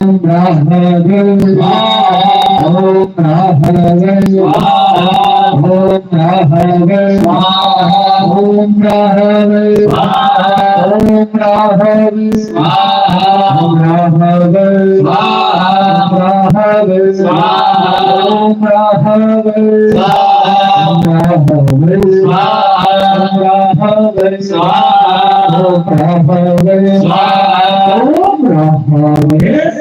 Amen.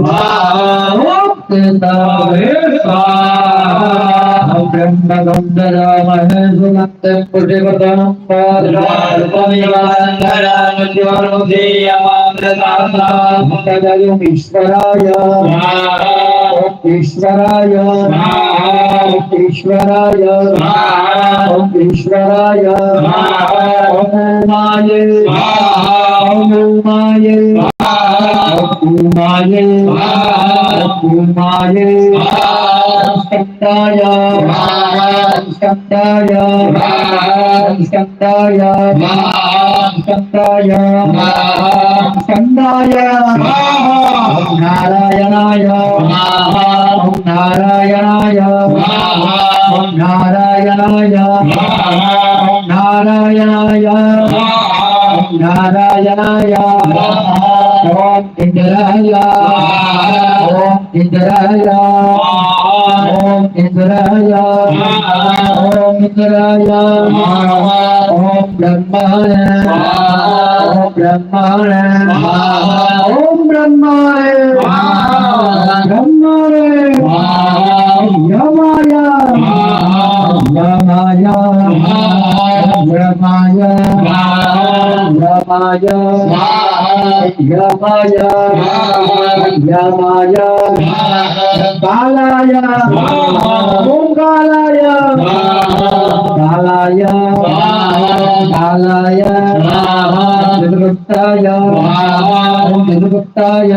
Wow. ఈశ్వరాయ ఈశ్వరాయ ఈశ్వరాయ ఈశ్వరాయ ఓమాయ ఓమాయ ఓమాయ భూమాయ స్కందాయ స్కందాయ స్కందాయ స్కందాయ స్కందాయ నారాయణాయ నారాయణాయ నారాయణాయ నారాయణాయ నారాయణాయ. ఓం ఇంద్రాయ. ఓం ఇంద్రాయ. ఓం ఇంద్రాయ. ఓం ఇంద్రాయ. ఓం బ్రహ్మాయ. ఓం బ్రహ్మాయ. ఓం బ్రహ్మాయ. యమాయ యమాయ యమాయ బాలాయ ఓంకారాయ బాలాయ బాలాయ నిరుక్తాయ నిరుక్తాయ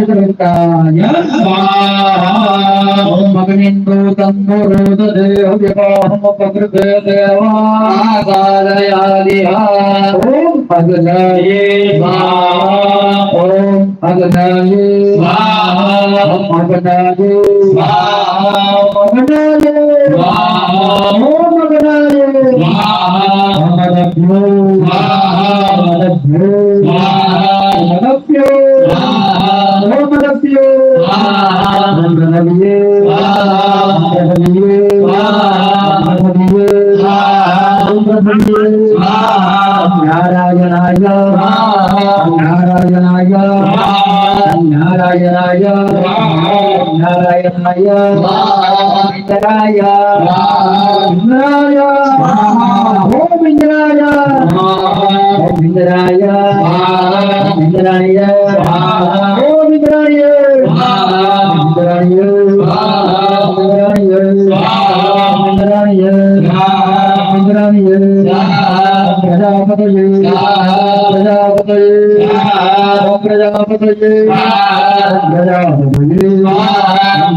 ಚತುರ್ಕಾಯ ಓಂ ಮಗನಿಂದು ತನ್ನು ರೋದೇವೃತ ದೇವಾಲಯಾದಿ ಓಂ ಪಗಲಯೇ ಓಂ ಪಗಲಯೇ ಓಂ ಮಗನಯೇ ಮಗನಯೇ ಓಂ ಮಗನಯೇ ಮಗನಯೇ ಮಗನಯೇ రాయ రాయ గోవిందరాయ గోవిందరాయ గోవిందరాయ గోవిందరాయ గోవిందరాయ గోవిందరాయ గోవిందరాయ ప్రజాపతయే ప్రజాపతయే ప్రజాపతయే ప్రజాపతయే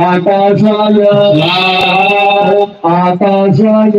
आकाशाय ॐ आकाशाय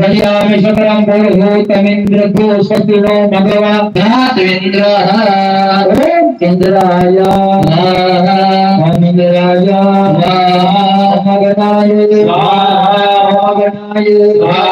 रयामि शतरं पुरुहूतमिन्द्रभो स्वस्तिनो भगवद्धात्विन्द्रः ॐ इन्द्राय इन्द्राय मगनाय मगनाय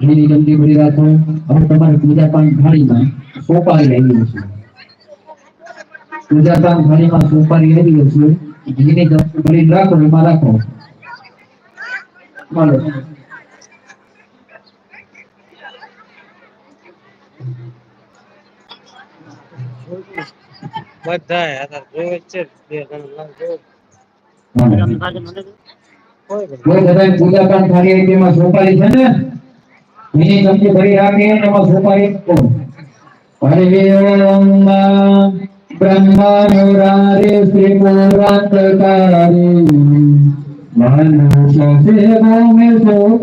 ઘણી ગંદી ભરી રાખો હવે તમારે પૂજા પાન થાળીમાં સોપારી આવી હશે પૂજા પાન થાળીમાં સોપારી આવી હશે ઘીની ગંદી ભરી રાખો એમાં રાખો ચાલો બધા હતા જોવે છે બે ત્રણ લાખ જોવે. કોઈ નહીં. કોઈ બધાય પૂજા પાન થાળી આવી તેમાં સોપારી છે ને ઘીની ગંદી ભરી રાખી એમાં સોપારી મૂકો. હરિ ઓમ બ્રહ્માનુરારે શ્રી પુરાંતકારી મનુષ્ય સેવો મે સોત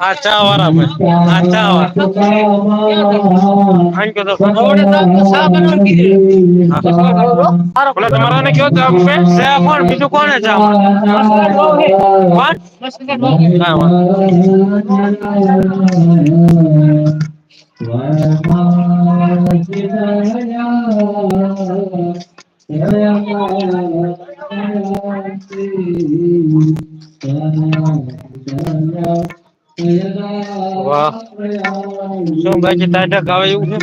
अच्छा और अब अच्छा और थैंक यू दोस्तों बोला तुम्हारा ने क्यों था पे से अपन बीजू कौन है जा कौन हां Wah, langsung kita ada kawin kawai